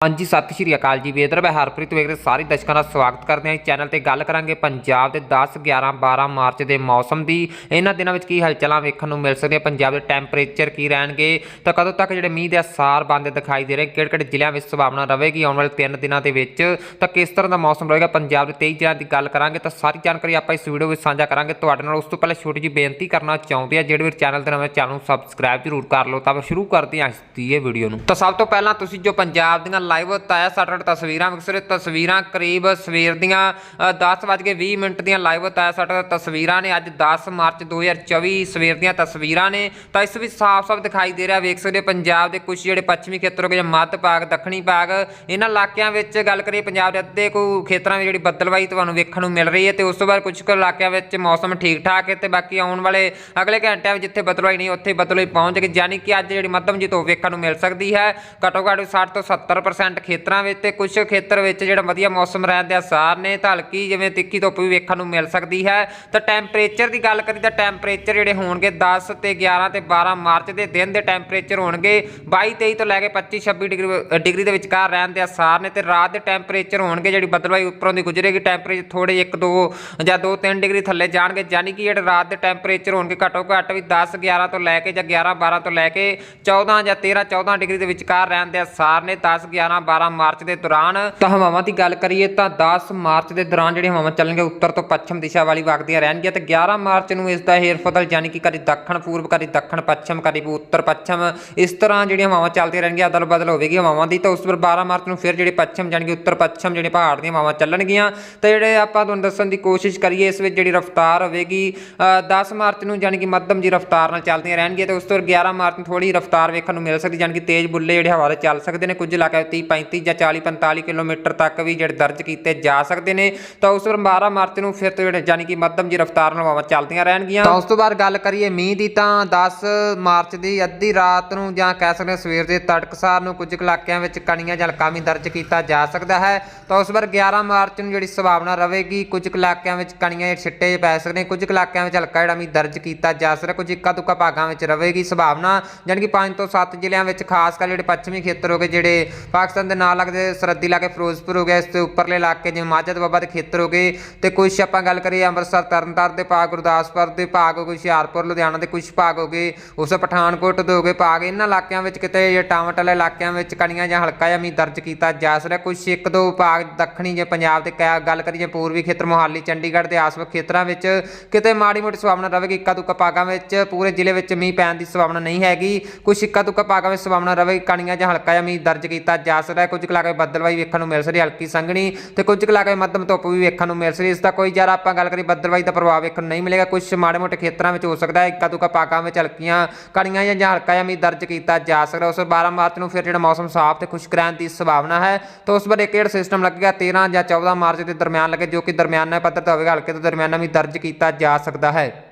ਹਾਂਜੀ, ਸਤਿ ਸ਼੍ਰੀ ਅਕਾਲ ਜੀ। ਵੇਦਰ ਮੈਂ ਹਰਪ੍ਰੀਤ ਵੇਖ ਰਹੇ ਸਾਰੇ ਦਰਸ਼ਕਾਂ ਦਾ ਸਵਾਗਤ ਕਰਦੇ ਹਾਂ ਇਸ ਚੈਨਲ ਤੇ ਗੱਲ ਕਰਾਂਗੇ ਪੰਜਾਬ ਦੇ 10 11 12 ਮਾਰਚ ਦੇ ਮੌਸਮ ਦੀ। ਇਹਨਾਂ ਦਿਨਾਂ ਵਿੱਚ ਕੀ ਹਲਚਲਾਂ ਵੇਖਣ ਨੂੰ ਮਿਲ ਸਕਦੀਆਂ? ਪੰਜਾਬ ਦੇ ਟੈਂਪਰੇਚਰ ਕੀ ਰਹਿਣਗੇ? ਤਾਂ ਕਦੋਂ ਤੱਕ ਜਿਹੜੇ ਮੀਂਹ ਦੇ ਅਸਾਰ ਬੰਦ ਦਿਖਾਈ ਦੇ ਰਹੇ? ਕਿਹੜੇ ਕਿਹੜੇ ਜ਼ਿਲ੍ਹਿਆਂ ਵਿੱਚ ਸੰਭਾਵਨਾ ਰਹੇਗੀ? ਆਉਣ ਵਾਲੇ 3 ਦਿਨਾਂ ਦੇ ਵਿੱਚ ਤਾਂ ਕਿਸ ਤਰ੍ਹਾਂ ਦਾ ਮੌਸਮ ਰਹੇਗਾ? ਪੰਜਾਬ ਦੇ 23 ਜ਼ਿਲ੍ਹਿਆਂ ਦੀ ਗੱਲ ਕਰਾਂਗੇ ਤਾਂ ਸਾਰੀ ਜਾਣਕਾਰੀ ਆਪਾਂ ਇਸ ਵੀਡੀਓ ਵਿੱਚ ਸਾਂਝਾ ਕਰਾਂਗੇ। ਤੁਹਾਡੇ ਨਾਲ ਉਸ ਤੋਂ ਪਹਿਲਾਂ ਛੋਟੀ ਜਿਹੀ ਬੇਨਤੀ ਕਰਨਾ ਚਾਹੁੰਦੇ ਆ ਜਿਹੜੇ ਵੀ ਚੈਨਲ ਤੇ ਨਵੇਂ ਚੈਨਲ ਨੂੰ ਸਬਸਕ੍ਰਾਈਬ ਜ਼ਰੂਰ ਕਰ ਲਓ। ਤਾਂ ਫਿਰ ਸ਼ੁਰੂ ਕਰਦੇ ਹਾਂ ਇਸ ਦੀ ਇਹ ਵੀਡੀਓ ਨੂੰ। ਤਾਂ ਸਭ ਤੋਂ ਪਹਿਲਾਂ ਤੁਸੀਂ ਜੋ ਪੰਜਾਬ ਦੀਆਂ ਲਾਈਵ ਤਾਇਆ ਸਾਟੜ ਤਸਵੀਰਾਂ ਵਿਖਸਰੇ ਤਸਵੀਰਾਂ ਕਰੀਬ ਸਵੇਰ ਦੀਆਂ 10:20 ਮਿੰਟ ਦੀਆਂ ਲਾਈਵ ਤਾਇਆ ਸਾਟੜ ਤਸਵੀਰਾਂ ਨੇ। ਅੱਜ 10 ਮਾਰਚ 2024 ਸਵੇਰ ਦੀਆਂ ਤਸਵੀਰਾਂ ਨੇ। ਤਾਂ ਇਸ ਵਿੱਚ ਸਾਫ਼-ਸਾਫ਼ ਦਿਖਾਈ ਦੇ ਰਿਹਾ, ਵੇਖ ਸਕਦੇ ਹੋ, ਪੰਜਾਬ ਦੇ ਕੁਝ ਜਿਹੜੇ ਪੱਛਮੀ ਖੇਤਰ ਹੋ ਗਏ ਜਾਂ ਮੱਧ ਭਾਗ, ਦੱਖਣੀ ਭਾਗ, ਇਹਨਾਂ ਇਲਾਕਿਆਂ ਵਿੱਚ ਗੱਲ ਕਰੀਏ ਪੰਜਾਬ ਦੇ ਅੱਧੇ ਕੁ ਖੇਤਰਾਂ ਵਿੱਚ ਜਿਹੜੀ ਬੱਦਲਵਾਈ ਤੁਹਾਨੂੰ ਵੇਖਣ ਨੂੰ ਮਿਲ ਰਹੀ ਹੈ ਤੇ ਉਸ ਤੋਂ ਬਾਅਦ ਕੁਝ ਕੁ ਇਲਾਕਿਆਂ ਵਿੱਚ ਮੌਸਮ ਠੀਕ ਠਾਕ ਹੈ ਤੇ ਬਾਕੀ ਆਉਣ ਵਾਲੇ ਅਗਲੇ ਘੰਟਿਆਂ ਵਿੱਚ ਜਿੱਥੇ ਬੱਦਲਵਾਈ ਨਹੀਂ, ਉੱਥੇ ਬੱਦਲਵਾਈ ਪਹੁੰਚ ਗਈ। ਯਾਨੀ ਕਿ ਅੱਜ ਜਿਹੜੀ ਮੱਧਮ ਜੀ ਤੋਂ ਵੇਖਣ ਨੂੰ ਮਿਲ ਸਕਦੀ ਹੈ। ਘੱਟੋ ਘੱਟ 60 ਤੋਂ 70% ਖੇਤਰਾਂ ਵਿੱਚ ਤੇ ਕੁਝ ਖੇਤਰ ਵਿੱਚ ਜਿਹੜਾ ਵਧੀਆ ਮੌਸਮ ਰਹਿਣ ਦੇ ਆਸਾਰ ਨੇ, ਤਾਂ ਹਲਕੀ ਜਿਵੇਂ ਤਿੱਖੀ ਧੁੱਪ ਵੀ ਵੇਖਣ ਨੂੰ ਮਿਲ ਸਕਦੀ ਹੈ। ਤਾਂ ਟੈਂਪਰੇਚਰ ਦੀ ਗੱਲ ਕਰੀ ਤਾਂ ਟੈਂਪਰੇਚਰ ਜਿਹੜੇ ਹੋਣਗੇ 10 ਤੇ 11 ਤੇ 12 ਮਾਰਚ ਦੇ ਦਿਨ ਦੇ ਟੈਂਪਰੇਚਰ ਹੋਣਗੇ। 22 23 ਤੋਂ ਲੈ ਕੇ 25 26 ਡਿਗਰੀ ਡਿਗਰੀ ਦੇ ਵਿਚਕਾਰ ਰਹਿਣ ਦੇ ਆਸਾਰ ਨੇ ਤੇ ਰਾਤ ਦੇ ਟੈਂਪਰੇਚਰ ਹੋਣਗੇ ਜਿਹੜੀ ਬਦਲਵਾਈ ਉੱਪਰੋਂ ਦੀ ਗੁਜ਼ਰੇਗੀ। ਟੈਂਪਰੇਚਰ ਥੋੜੇ 1 2 ਜਾਂ 2 3 ਡਿਗਰੀ ਥੱਲੇ ਜਾਣਗੇ, ਯਾਨੀ ਕਿ ਜਿਹੜੇ ਰਾਤ ਦੇ ਟੈਂਪਰੇਚਰ ਹੋਣਗੇ ਘੱਟੋ ਘੱਟ ਵੀ 10 11 ਤੋਂ ਲੈ ਕੇ ਜਾਂ 11 12 ਤੋਂ ਲੈ ਕੇ 14 ਜਾਂ 13 14 ਡਿਗਰੀ ਦੇ ਵਿਚਕਾਰ ਰਹਿਣ ਦੇ ਆਸਾਰ ਨੇ 10 11 12 ਮਾਰਚ ਦੇ ਦੌਰਾਨ ਤਾਂ ਹਵਾਵਾਂ ਦੀ ਗੱਲ ਕਰੀਏ ਤਾਂ 10 ਮਾਰਚ ਦੇ ਦੌਰਾਨ ਜਿਹੜੀ ਹਵਾਵਾਂ ਚੱਲਣਗੀਆਂ ਉੱਤਰ ਤੋਂ ਪੱਛਮ ਦਿਸ਼ਾ ਵਾਲੀ ਵਗਦੀਆਂ ਰਹਿਣਗੀਆਂ ਤੇ 11 ਮਾਰਚ ਨੂੰ ਇਸ ਦਾ ਹੇਰਫਤਲ ਯਾਨੀ ਕਿ ਕਦੀ ਦੱਖਣ ਪੂਰਬ ਕਦੀ ਦੱਖਣ ਪੱਛਮ ਕਦੀ ਉੱਤਰ ਪੱਛਮ ਇਸ ਤਰ੍ਹਾਂ ਜਿਹੜੀਆਂ ਹਵਾਵਾਂ ਚੱਲਦੀਆਂ ਰਹਿਣਗੀਆਂ ਅਦਲ ਬਦਲ ਹੋਵੇਗੀ ਹਵਾਵਾਂ ਦੀ ਤਾਂ ਉਸ ਤੋਂ ਬਾਅਦ 12 ਮਾਰਚ ਨੂੰ ਫਿਰ ਜਿਹੜੇ ਪੱਛਮ ਜਾਣੀ ਕਿ ਉੱਤਰ ਪੱਛਮ ਜਿਹੜੇ ਪਹਾੜ ਦੀਆਂ ਹਵਾਵਾਂ ਚੱਲਣਗੀਆਂ ਤੇ ਜਿਹੜੇ ਆਪਾਂ ਤੁਹਾਨੂੰ ਦੱਸਣ ਦੀ ਕੋਸ਼ਿਸ਼ ਕਰੀਏ ਇਸ ਵਿੱਚ ਜਿਹੜੀ ਰਫ਼ਤਾਰ ਹੋਵੇਗੀ ਅ, 10 ਮਾਰਚ ਨੂੰ ਜਾਣੀ ਕਿ ਮੱਧਮ ਜੀ ਰਫ਼ਤਾਰ ਨਾਲ ਚੱਲਦੀਆਂ ਰਹਿਣਗੀਆਂ ਤੇ ਉਸ ਤੋਂ ਬਾਅਦ 11 ਮਾਰਚ ਨੂੰ ਥੋੜੀ ਰਫ਼ਤਾਰ ਵੇਖਣ ਨੂੰ ਮਿਲ ਸਕਦੀ ਜਾਣੀ ਕਿ ਤੇਜ਼ ਬੁੱਲੇ ਜਿਹੜੇ ਹਵਾ ਦੇ ਚੱਲ ਸਕਦੇ ਨੇ ਕੁਝ ਇਲਾਕਿਆਂ ਉੱਤੇ 30 35 ਜਾਂ 40 45 ਕਿਲੋਮੀਟਰ ਤੱਕ ਵੀ ਜਿਹੜੇ ਦਰਜ ਕੀਤੇ ਜਾ ਸਕਦੇ ਨੇ। ਤਾਂ ਉਸ ਵਾਰ ਬਾਅਦ 12 ਮਾਰਚ ਨੂੰ ਫਿਰ ਤੋਂ ਜਿਹੜੇ ਯਾਨੀ ਕਿ ਮੱਧਮ ਜੀ ਰਫ਼ਤਾਰ ਨਾਲ ਹਵਾਵਾਂ ਚੱਲਦੀਆਂ ਰਹਿਣਗੀਆਂ। ਤਾਂ ਉਸ ਤੋਂ ਬਾਅਦ ਗੱਲ ਕਰੀਏ ਮੀਂਹ ਦੀ ਤਾਂ 10 ਮਾਰਚ ਦੀ ਅੱਧੀ ਰਾਤ ਨੂੰ ਜਾਂ ਕਹਿ ਸਕਦੇ ਹਾਂ ਸਵੇਰ ਦੇ ਤੜਕਸਾਰ ਨੂੰ ਕੁਝ ਕੁ ਇਲਾਕਿਆਂ ਵਿੱਚ ਕਣੀਆਂ ਜਾਂ ਹਲਕਾ ਮੀਂਹ ਦਰਜ ਕੀਤਾ ਜਾ ਸਕਦਾ ਹੈ। ਤਾਂ ਉਸ ਵਾਰ ਬਾਅਦ 11 ਮਾਰਚ ਨੂੰ ਜਿਹੜੀ ਸੰਭਾਵਨਾ ਰਹੇਗੀ, ਕੁਝ ਕੁ ਇਲਾਕਿਆਂ ਵਿੱਚ ਕਣੀਆਂ ਜਾਂ ਛਿੱਟੇ ਪੈ ਸਕਦੇ ਨੇ, ਕੁਝ ਕੁ ਇਲਾਕਿਆਂ ਵਿੱਚ ਹਲਕਾ ਜਿਹੜਾ ਮੀਂਹ ਦਰਜ ਕੀਤਾ ਜਾ ਸਕਦਾ, ਕੁਝ ਇੱਕਾ ਦੁੱਕਾ ਭਾਗਾਂ ਵਿੱਚ ਰਹੇਗੀ ਸੰਭਾਵਨਾ। ਯਾਨੀ ਕਿ 5 ਤੋਂ 7 ਜ਼ਿਲ੍ਹਿਆਂ ਵਿੱਚ ਖਾਸ ਕਰ ਜਿਹੜੇ ਪੱਛਮੀ ਖੇਤਰ ਹੋ ਗਏ, ਜਿਹੜੇ ਪਾਕਿਸਤਾਨ ਦੇ ਨਾਲ ਲੱਗਦੇ ਸਰਹੱਦੀ ਇਲਾਕੇ ਫਿਰੋਜ਼ਪੁਰ ਹੋ ਗਿਆ, ਇਸ ਤੋਂ ਉੱਪਰਲੇ ਇਲਾਕੇ ਜਿਵੇਂ ਮਾਝਾ ਬਾਬਾ ਦੇ ਖੇਤਰ ਹੋ ਗਏ, ਤੇ ਕੁਝ ਆਪਾਂ ਗੱਲ ਕਰੀਏ ਅੰਮ੍ਰਿਤਸਰ, ਤਰਨਤਾਰਨ ਦੇ ਭਾਗ, ਗੁਰਦਾਸਪੁਰ ਦੇ ਭਾਗ ਹੋ ਗਏ, ਹੁਸ਼ਿਆਰਪੁਰ, ਲੁਧਿਆਣਾ ਦੇ ਕੁਝ ਭਾਗ ਹੋ ਗਏ, ਉਸ ਪਠਾਨਕੋਟ ਦੇ ਹੋ ਗਏ ਭਾਗ, ਇਹਨਾਂ ਇਲਾਕਿਆਂ ਵਿੱਚ ਕਿਤੇ ਜੇ ਟਾਵਟ ਵਾਲੇ ਇਲਾਕਿਆਂ ਵਿੱਚ ਕਣੀਆਂ ਜਾਂ ਹਲਕਾ ਜਿਹਾ ਮੀਂਹ ਦਰਜ ਕੀਤਾ ਜਾ ਸਕਦਾ ਕੁਝ ਇੱਕ ਦੋ ਭਾਗ ਦੱਖਣੀ ਜੇ ਪੰਜਾਬ ਦੇ ਕਹਿ- ਗੱਲ ਕਰੀਏ ਪੂਰਬੀ ਖੇਤਰ, ਮੋਹਾਲੀ, ਚੰਡੀਗੜ੍ਹ ਦੇ ਆਸ-ਪਾਸ ਖੇਤਰਾਂ ਵਿੱਚ ਕਿਤੇ ਮਾੜੀ ਮੋਟੀ ਸੰਭਾਵਨਾ ਰਹੇਗੀ ਇੱਕਾ ਦੁੱਕਾ ਭਾਗਾਂ ਵਿੱਚ ਪੂਰੇ ਜ਼ਿਲ੍ਹੇ ਵਿੱਚ ਮੀਂਹ ਪੈਣ ਦੀ ਸੰਭਾਵਨਾ ਨਹੀਂ ਹੈਗੀ। ਕੁਝ ਇੱਕਾ ਦੁੱਕਾ ਭਾਗਾਂ ਵਿੱਚ ਸੰਭਾਵਨਾ ਰਹੇਗੀ ਕਣੀਆਂ ਜਾਂ ਹਲਕਾ ਜਿਹਾ ਮੀਂਹ ਦਰਜ ਕੀਤਾ ਜਾ ਜਾ ਸਕਦਾ ਹੈ ਕੁਝ ਕੁ ਇਲਾਕੇ ਬੱਦਲਵਾਈ ਵੇਖਣ ਨੂੰ ਮਿਲ ਸਕਦੀ ਹਲਕੀ ਸੰਘਣੀ ਤੇ ਕੁਝ ਕੁ ਇਲਾਕੇ ਮੱਧਮ ਧੁੱਪ ਵੀ ਵੇਖਣ ਨੂੰ ਮਿਲ ਸਕਦੀ ਹੈ। ਇਸ ਦਾ ਕੋਈ ਜ਼ਿਆਦਾ ਆਪਾਂ ਗੱਲ ਕਰੀ ਬੱਦਲਵਾਈ ਦਾ ਪ੍ਰਭਾਵ ਵੇਖਣ ਨੂੰ ਨਹੀਂ ਮਿਲੇਗਾ। ਕੁਝ ਮਾੜੇ ਮੋਟੇ ਖੇਤਰਾਂ ਵਿੱਚ ਹੋ ਸਕਦਾ ਹੈ, ਇੱਕਾ ਦੁੱਕਾ ਭਾਗਾਂ ਵਿੱਚ ਹਲਕੀਆਂ ਕਣੀਆਂ ਜਾਂ- ਜਾਂ ਹਲਕਾ ਜਿਹਾ ਮੀਂਹ ਦਰਜ ਕੀਤਾ ਜਾ ਸਕਦਾ ਉਸ ਤੋਂ 12 ਮਾਰਚ ਨੂੰ ਫਿਰ ਜਿਹੜਾ ਮੌਸਮ ਸਾਫ਼ ਤੇ ਖੁਸ਼ਕ ਰਹਿਣ ਦੀ ਸੰਭਾਵਨਾ ਹੈ, ਤਾਂ ਉਸ ਬਾਰੇ ਇੱਕ ਜਿਹੜਾ ਸਿਸਟਮ ਲੱਗੇਗਾ? 13 ਜਾਂ 14 ਮਾਰਚ ਦੇ ਦਰਮਿਆਨ ਲੱਗੇ, ਜੋ ਕਿ ਦਰਮਿਆਨਾ ਪੱਧਰ ਤੇ ਹੋਵੇਗਾ, ਹਲਕੇ ਤੋਂ ਦਰਮਿਆਨਾ ਵੀ ਦਰਜ ਕੀਤਾ ਜਾ ਸਕਦਾ ਹੈ।